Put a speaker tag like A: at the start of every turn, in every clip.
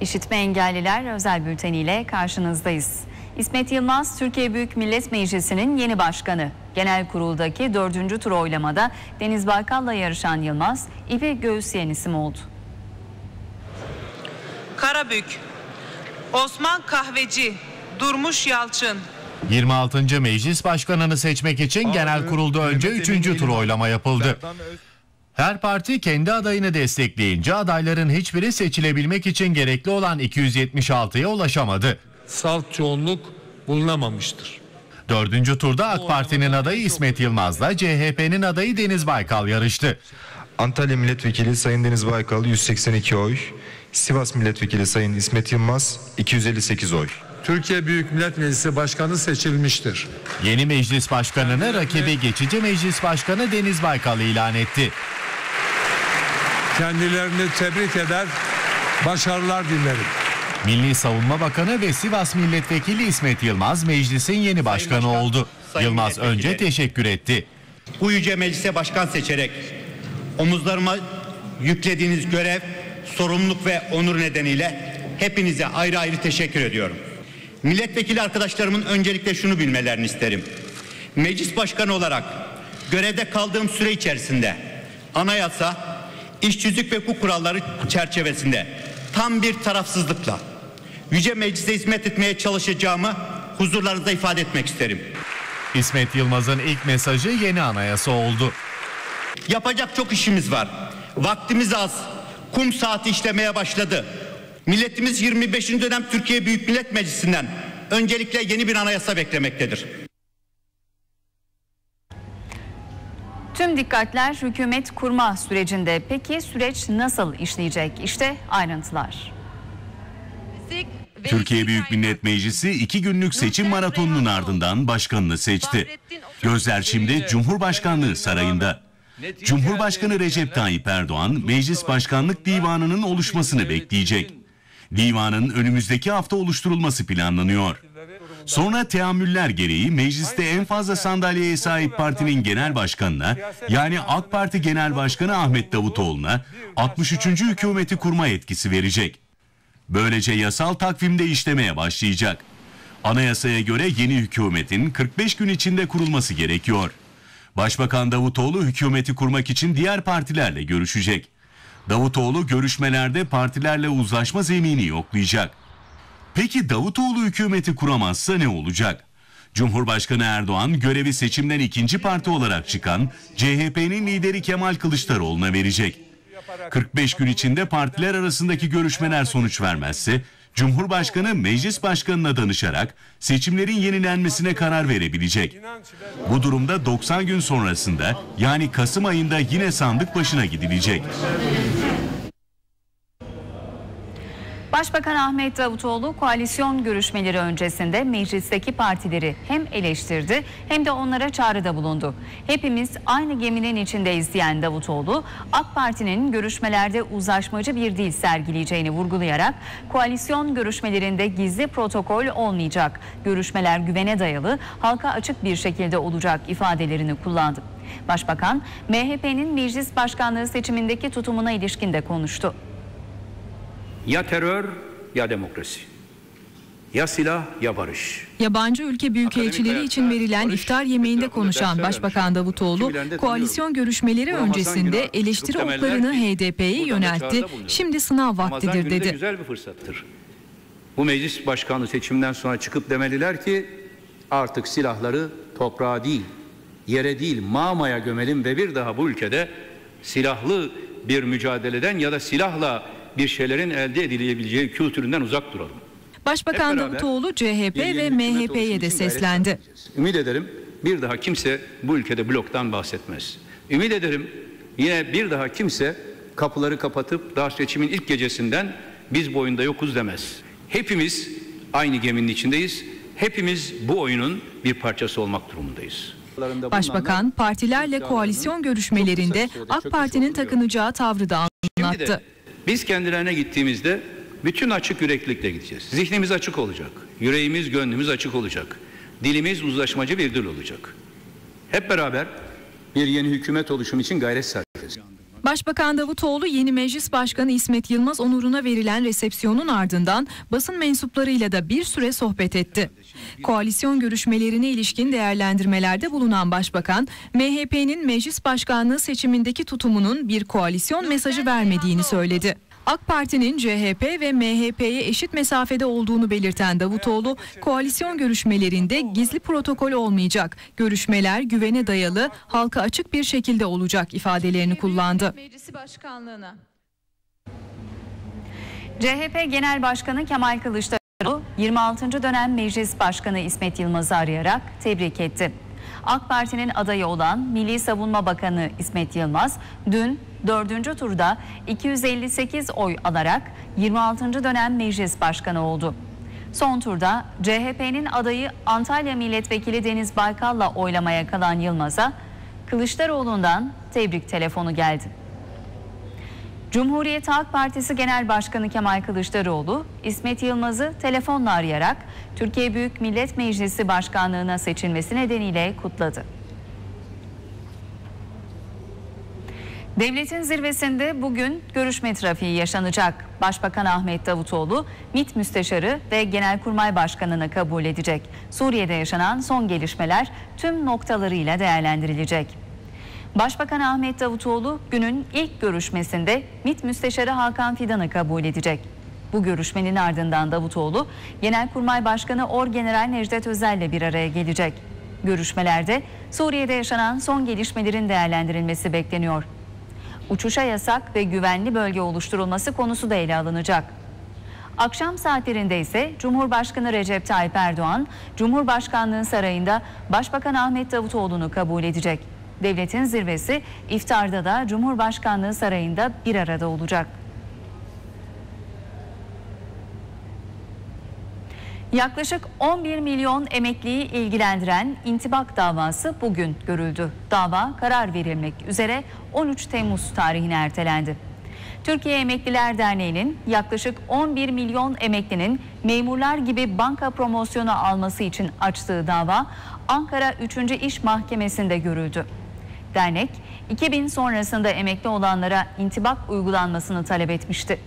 A: İşitme engelliler özel bülteniyle karşınızdayız. İsmet Yılmaz, Türkiye Büyük Millet Meclisi'nin yeni başkanı. Genel kuruldaki dördüncü tur oylamada Deniz Baykal'la yarışan Yılmaz, ipi göğüsleyen isim oldu.
B: Karabük, Osman Kahveci, Durmuş Yalçın,
C: 26. Meclis Başkanı'nı seçmek için genel kurulda önce 3. tur oylama yapıldı. Her parti kendi adayını destekleyince adayların hiçbiri seçilebilmek için gerekli olan 276'ya ulaşamadı.
D: Salt çoğunluk bulunamamıştır.
C: Dördüncü turda AK Parti'nin adayı İsmet Yılmaz'la CHP'nin adayı Deniz Baykal yarıştı.
E: Antalya Milletvekili Sayın Deniz Baykal 182 oy, Sivas Milletvekili Sayın İsmet Yılmaz 258 oy.
D: Türkiye Büyük Millet Meclisi Başkanı seçilmiştir.
C: Yeni meclis başkanını rakibi geçici meclis başkanı Deniz Baykal ilan etti.
D: Kendilerini tebrik eder, başarılar dilerim.
C: Milli Savunma Bakanı ve Sivas Milletvekili İsmet Yılmaz meclisin yeni başkanı
F: Başkan,
C: oldu.
F: Sayın
C: Yılmaz önce teşekkür etti.
F: Bu yüce meclise başkan seçerek omuzlarıma yüklediğiniz görev, sorumluluk ve onur nedeniyle hepinize ayrı ayrı teşekkür ediyorum. Milletvekili arkadaşlarımın öncelikle şunu bilmelerini isterim. Meclis başkanı olarak görevde kaldığım süre içerisinde anayasa, işsizlik ve hukuk kuralları çerçevesinde tam bir tarafsızlıkla yüce meclise hizmet etmeye çalışacağımı huzurlarınızda ifade etmek isterim.
C: İsmet Yılmaz'ın ilk mesajı yeni anayasa oldu.
F: Yapacak çok işimiz var. Vaktimiz az. Kum saati işlemeye başladı. Milletimiz 25. dönem Türkiye Büyük Millet Meclisi'nden öncelikle yeni bir anayasa beklemektedir.
A: Tüm dikkatler hükümet kurma sürecinde. Peki süreç nasıl işleyecek? İşte ayrıntılar.
G: Türkiye Büyük Millet Meclisi iki günlük seçim maratonunun ardından başkanını seçti. Gözler şimdi Cumhurbaşkanlığı sarayında. Cumhurbaşkanı Recep Tayyip Erdoğan Meclis Başkanlık Divanı'nın oluşmasını bekleyecek. Divanın önümüzdeki hafta oluşturulması planlanıyor. Sonra teamüller gereği mecliste en fazla sandalyeye sahip partinin genel başkanına yani AK Parti Genel Başkanı Ahmet Davutoğlu'na 63. hükümeti kurma yetkisi verecek. Böylece yasal takvimde işlemeye başlayacak. Anayasaya göre yeni hükümetin 45 gün içinde kurulması gerekiyor. Başbakan Davutoğlu hükümeti kurmak için diğer partilerle görüşecek. Davutoğlu görüşmelerde partilerle uzlaşma zemini yoklayacak. Peki Davutoğlu hükümeti kuramazsa ne olacak? Cumhurbaşkanı Erdoğan görevi seçimden ikinci parti olarak çıkan CHP'nin lideri Kemal Kılıçdaroğlu'na verecek. 45 gün içinde partiler arasındaki görüşmeler sonuç vermezse Cumhurbaşkanı meclis başkanına danışarak seçimlerin yenilenmesine karar verebilecek. Bu durumda 90 gün sonrasında yani Kasım ayında yine sandık başına gidilecek.
A: Başbakan Ahmet Davutoğlu koalisyon görüşmeleri öncesinde meclisteki partileri hem eleştirdi hem de onlara çağrıda bulundu. Hepimiz aynı geminin içindeyiz diyen Davutoğlu, AK Parti'nin görüşmelerde uzlaşmacı bir dil sergileyeceğini vurgulayarak koalisyon görüşmelerinde gizli protokol olmayacak, görüşmeler güvene dayalı, halka açık bir şekilde olacak ifadelerini kullandı. Başbakan, MHP'nin meclis başkanlığı seçimindeki tutumuna ilişkin de konuştu.
H: Ya terör ya demokrasi. Ya silah ya barış.
I: Yabancı ülke büyükelçileri için verilen iftar yemeğinde konuşan Başbakan Davutoğlu, koalisyon görüşmeleri öncesinde eleştiri oklarını HDP'ye yöneltti. Şimdi sınav vaktidir
H: Ramazan
I: dedi.
H: güzel bir fırsattır. Bu meclis başkanlığı seçimden sonra çıkıp demeliler ki artık silahları toprağa değil, yere değil mağmaya gömelim ve bir daha bu ülkede silahlı bir mücadeleden ya da silahla bir şeylerin elde edilebileceği kültüründen uzak duralım.
I: Başbakan Davutoğlu CHP ve MHP'ye de seslendi.
H: Ümit ederim bir daha kimse bu ülkede bloktan bahsetmez. Ümit ederim yine bir daha kimse kapıları kapatıp daha seçimin ilk gecesinden biz bu oyunda yokuz demez. Hepimiz aynı geminin içindeyiz. Hepimiz bu oyunun bir parçası olmak durumundayız.
I: Başbakan partilerle koalisyon görüşmelerinde AK Parti'nin takınacağı tavrı da
H: Şimdi
I: anlattı.
H: Biz kendilerine gittiğimizde bütün açık yüreklilikle gideceğiz. Zihnimiz açık olacak. Yüreğimiz, gönlümüz açık olacak. Dilimiz uzlaşmacı bir dil olacak. Hep beraber bir yeni hükümet oluşumu için gayret sarf.
I: Başbakan Davutoğlu yeni meclis başkanı İsmet Yılmaz onuruna verilen resepsiyonun ardından basın mensuplarıyla da bir süre sohbet etti. Koalisyon görüşmelerine ilişkin değerlendirmelerde bulunan başbakan, MHP'nin meclis başkanlığı seçimindeki tutumunun bir koalisyon mesajı vermediğini söyledi. AK Parti'nin CHP ve MHP'ye eşit mesafede olduğunu belirten Davutoğlu, koalisyon görüşmelerinde gizli protokol olmayacak, görüşmeler güvene dayalı, halka açık bir şekilde olacak ifadelerini kullandı.
A: CHP Genel Başkanı Kemal Kılıçdaroğlu 26. dönem Meclis Başkanı İsmet Yılmaz'ı arayarak tebrik etti. AK Parti'nin adayı olan Milli Savunma Bakanı İsmet Yılmaz dün 4. turda 258 oy alarak 26. dönem meclis başkanı oldu. Son turda CHP'nin adayı Antalya Milletvekili Deniz Baykal'la oylamaya kalan Yılmaz'a Kılıçdaroğlu'ndan tebrik telefonu geldi. Cumhuriyet Halk Partisi Genel Başkanı Kemal Kılıçdaroğlu, İsmet Yılmaz'ı telefonla arayarak Türkiye Büyük Millet Meclisi Başkanlığına seçilmesi nedeniyle kutladı. Devletin zirvesinde bugün görüşme trafiği yaşanacak. Başbakan Ahmet Davutoğlu, MİT Müsteşarı ve Genelkurmay Başkanı'nı kabul edecek. Suriye'de yaşanan son gelişmeler tüm noktalarıyla değerlendirilecek. Başbakan Ahmet Davutoğlu günün ilk görüşmesinde MİT Müsteşarı Hakan Fidan'ı kabul edecek. Bu görüşmenin ardından Davutoğlu, Genelkurmay Başkanı Orgeneral Necdet Özel'le bir araya gelecek. Görüşmelerde Suriye'de yaşanan son gelişmelerin değerlendirilmesi bekleniyor uçuşa yasak ve güvenli bölge oluşturulması konusu da ele alınacak. Akşam saatlerinde ise Cumhurbaşkanı Recep Tayyip Erdoğan, Cumhurbaşkanlığı sarayında Başbakan Ahmet Davutoğlu'nu kabul edecek. Devletin zirvesi iftarda da Cumhurbaşkanlığı sarayında bir arada olacak. Yaklaşık 11 milyon emekliyi ilgilendiren intibak davası bugün görüldü. Dava karar verilmek üzere 13 Temmuz tarihine ertelendi. Türkiye Emekliler Derneği'nin yaklaşık 11 milyon emeklinin memurlar gibi banka promosyonu alması için açtığı dava Ankara 3. İş Mahkemesi'nde görüldü. Dernek 2000 sonrasında emekli olanlara intibak uygulanmasını talep etmişti.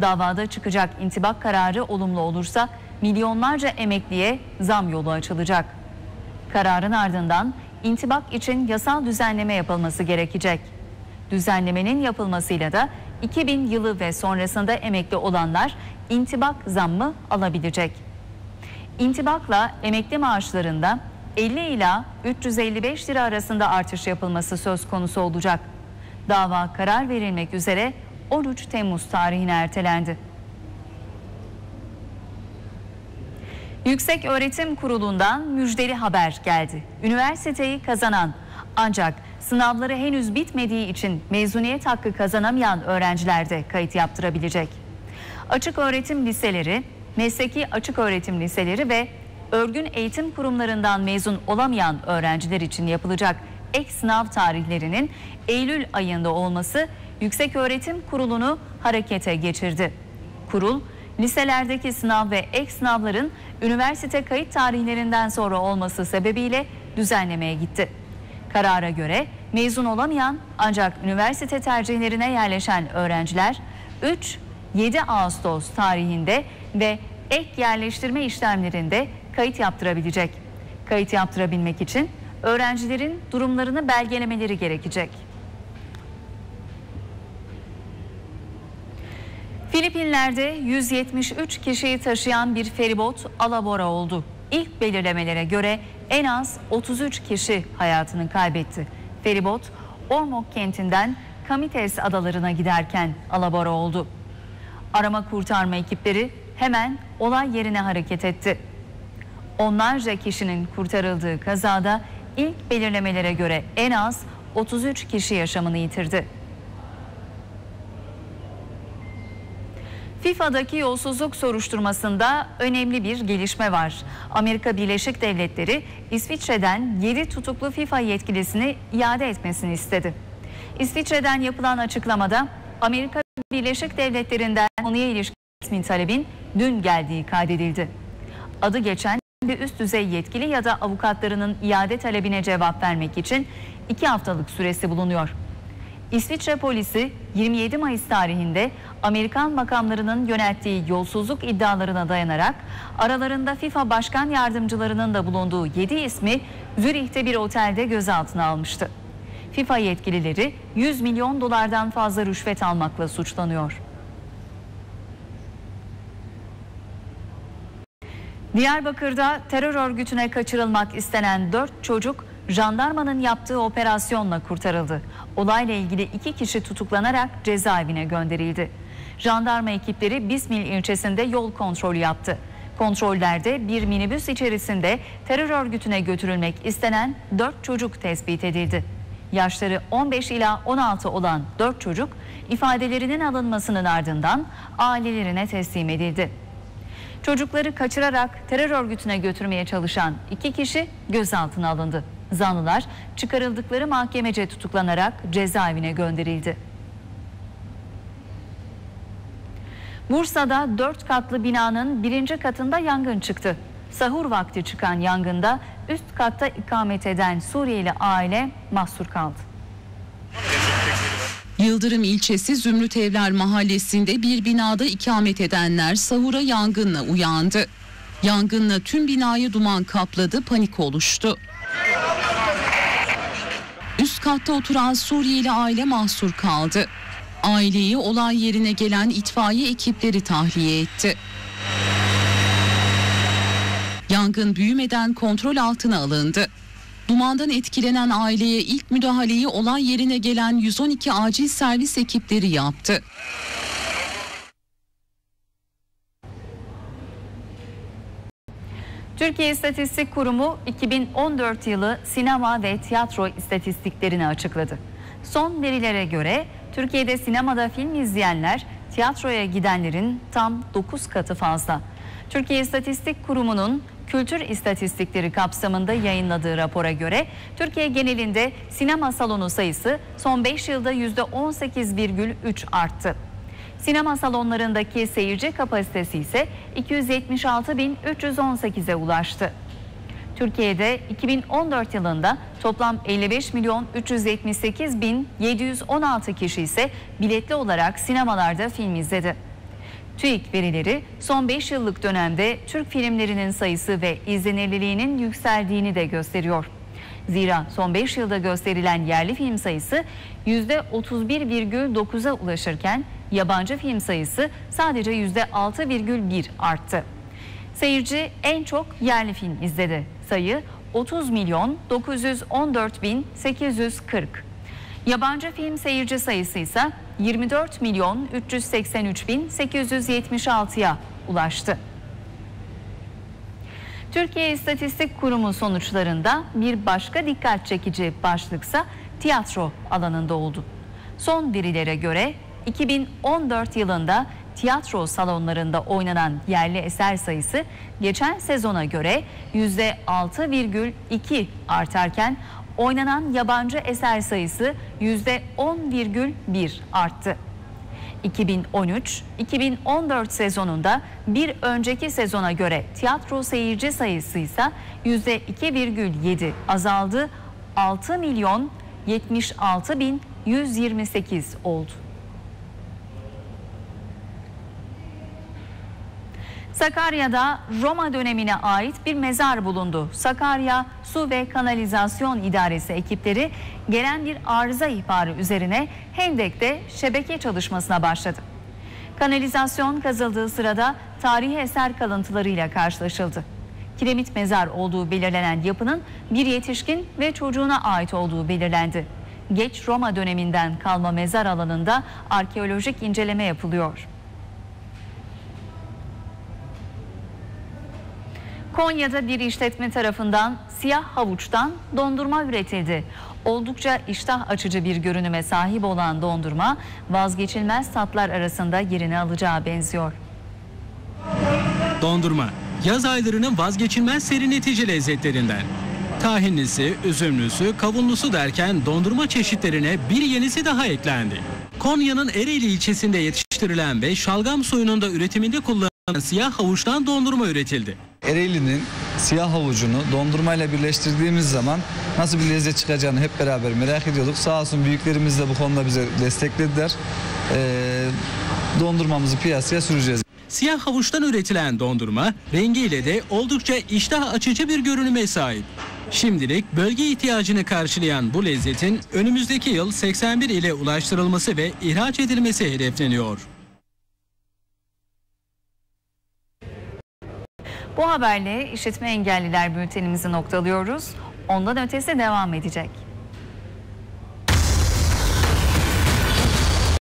A: Davada çıkacak intibak kararı olumlu olursa milyonlarca emekliye zam yolu açılacak. Kararın ardından intibak için yasal düzenleme yapılması gerekecek. Düzenlemenin yapılmasıyla da 2000 yılı ve sonrasında emekli olanlar intibak zammı alabilecek. İntibakla emekli maaşlarında 50 ila 355 lira arasında artış yapılması söz konusu olacak. Dava karar verilmek üzere 13 Temmuz tarihine ertelendi. Yüksek Öğretim Kurulu'ndan müjdeli haber geldi. Üniversiteyi kazanan ancak sınavları henüz bitmediği için mezuniyet hakkı kazanamayan öğrenciler de kayıt yaptırabilecek. Açık öğretim liseleri, mesleki açık öğretim liseleri ve örgün eğitim kurumlarından mezun olamayan öğrenciler için yapılacak ek sınav tarihlerinin Eylül ayında olması Yüksek Öğretim Kurulu'nu harekete geçirdi. Kurul, liselerdeki sınav ve ek sınavların üniversite kayıt tarihlerinden sonra olması sebebiyle düzenlemeye gitti. Karara göre mezun olamayan ancak üniversite tercihlerine yerleşen öğrenciler 3-7 Ağustos tarihinde ve ek yerleştirme işlemlerinde kayıt yaptırabilecek. Kayıt yaptırabilmek için öğrencilerin durumlarını belgelemeleri gerekecek. Filipinler'de 173 kişiyi taşıyan bir feribot alabora oldu. İlk belirlemelere göre en az 33 kişi hayatını kaybetti. Feribot Ormok kentinden Kamites adalarına giderken alabora oldu. Arama kurtarma ekipleri hemen olay yerine hareket etti. Onlarca kişinin kurtarıldığı kazada ilk belirlemelere göre en az 33 kişi yaşamını yitirdi. FIFA'daki yolsuzluk soruşturmasında önemli bir gelişme var. Amerika Birleşik Devletleri İsviçre'den 7 tutuklu FIFA yetkilisini iade etmesini istedi. İsviçre'den yapılan açıklamada Amerika Birleşik Devletleri'nden konuya ilişkin resmi talebin dün geldiği kaydedildi. Adı geçen bir üst düzey yetkili ya da avukatlarının iade talebine cevap vermek için iki haftalık süresi bulunuyor. İsviçre polisi 27 Mayıs tarihinde Amerikan makamlarının yönelttiği yolsuzluk iddialarına dayanarak aralarında FIFA başkan yardımcılarının da bulunduğu 7 ismi Zürih'te bir otelde gözaltına almıştı. FIFA yetkilileri 100 milyon dolardan fazla rüşvet almakla suçlanıyor. Diyarbakır'da terör örgütüne kaçırılmak istenen 4 çocuk jandarmanın yaptığı operasyonla kurtarıldı. Olayla ilgili iki kişi tutuklanarak cezaevine gönderildi. Jandarma ekipleri Bismil ilçesinde yol kontrolü yaptı. Kontrollerde bir minibüs içerisinde terör örgütüne götürülmek istenen 4 çocuk tespit edildi. Yaşları 15 ila 16 olan 4 çocuk ifadelerinin alınmasının ardından ailelerine teslim edildi. Çocukları kaçırarak terör örgütüne götürmeye çalışan iki kişi gözaltına alındı. Zanlılar çıkarıldıkları mahkemece tutuklanarak cezaevine gönderildi. Bursa'da dört katlı binanın birinci katında yangın çıktı. Sahur vakti çıkan yangında üst katta ikamet eden Suriyeli aile mahsur kaldı.
J: Yıldırım ilçesi Zümrüt Evler mahallesinde bir binada ikamet edenler sahura yangınla uyandı. Yangınla tüm binayı duman kapladı, panik oluştu. Katta oturan Suriyeli aile mahsur kaldı. Aileyi olay yerine gelen itfaiye ekipleri tahliye etti. Yangın büyümeden kontrol altına alındı. Dumandan etkilenen aileye ilk müdahaleyi olay yerine gelen 112 acil servis ekipleri yaptı.
A: Türkiye İstatistik Kurumu 2014 yılı sinema ve tiyatro istatistiklerini açıkladı. Son verilere göre Türkiye'de sinemada film izleyenler tiyatroya gidenlerin tam 9 katı fazla. Türkiye İstatistik Kurumu'nun kültür istatistikleri kapsamında yayınladığı rapora göre Türkiye genelinde sinema salonu sayısı son 5 yılda %18,3 arttı. Sinema salonlarındaki seyirci kapasitesi ise 276.318'e ulaştı. Türkiye'de 2014 yılında toplam 55 milyon 378 bin 716 kişi ise biletli olarak sinemalarda film izledi. TÜİK verileri son 5 yıllık dönemde Türk filmlerinin sayısı ve izlenirliliğinin yükseldiğini de gösteriyor. Zira son 5 yılda gösterilen yerli film sayısı %31,9'a ulaşırken yabancı film sayısı sadece %6,1 arttı. Seyirci en çok yerli film izledi. Sayı 30 milyon 914 bin 840. Yabancı film seyirci sayısı ise 24 milyon 383 bin 876'ya ulaştı. Türkiye İstatistik Kurumu sonuçlarında bir başka dikkat çekici başlıksa tiyatro alanında oldu. Son verilere göre 2014 yılında tiyatro salonlarında oynanan yerli eser sayısı geçen sezona göre %6,2 artarken oynanan yabancı eser sayısı %10,1 arttı. 2013-2014 sezonunda bir önceki sezona göre tiyatro seyirci sayısı ise %2,7 azaldı. 6 milyon 76 bin 128 oldu. Sakarya'da Roma dönemine ait bir mezar bulundu. Sakarya Su ve Kanalizasyon İdaresi ekipleri gelen bir arıza ihbarı üzerine Hendek'te şebeke çalışmasına başladı. Kanalizasyon kazıldığı sırada tarihi eser kalıntılarıyla karşılaşıldı. Kiremit mezar olduğu belirlenen yapının bir yetişkin ve çocuğuna ait olduğu belirlendi. Geç Roma döneminden kalma mezar alanında arkeolojik inceleme yapılıyor. Konya'da bir işletme tarafından siyah havuçtan dondurma üretildi. Oldukça iştah açıcı bir görünüme sahip olan dondurma vazgeçilmez tatlar arasında yerini alacağı benziyor.
K: Dondurma, yaz aylarının vazgeçilmez serinletici lezzetlerinden. Tahinlisi, üzümlüsü, kavunlusu derken dondurma çeşitlerine bir yenisi daha eklendi. Konya'nın Ereğli ilçesinde yetiştirilen ve şalgam suyunun da üretiminde kullanılan siyah havuçtan dondurma üretildi.
L: Ereğli'nin siyah havucunu dondurmayla birleştirdiğimiz zaman nasıl bir lezzet çıkacağını hep beraber merak ediyorduk. Sağ olsun büyüklerimiz de bu konuda bize desteklediler. Ee, dondurmamızı piyasaya süreceğiz.
K: Siyah havuçtan üretilen dondurma rengiyle de oldukça iştah açıcı bir görünüme sahip. Şimdilik bölge ihtiyacını karşılayan bu lezzetin önümüzdeki yıl 81 ile ulaştırılması ve ihraç edilmesi hedefleniyor.
A: Bu haberle işitme engelliler bültenimizi noktalıyoruz. Ondan ötesi devam edecek.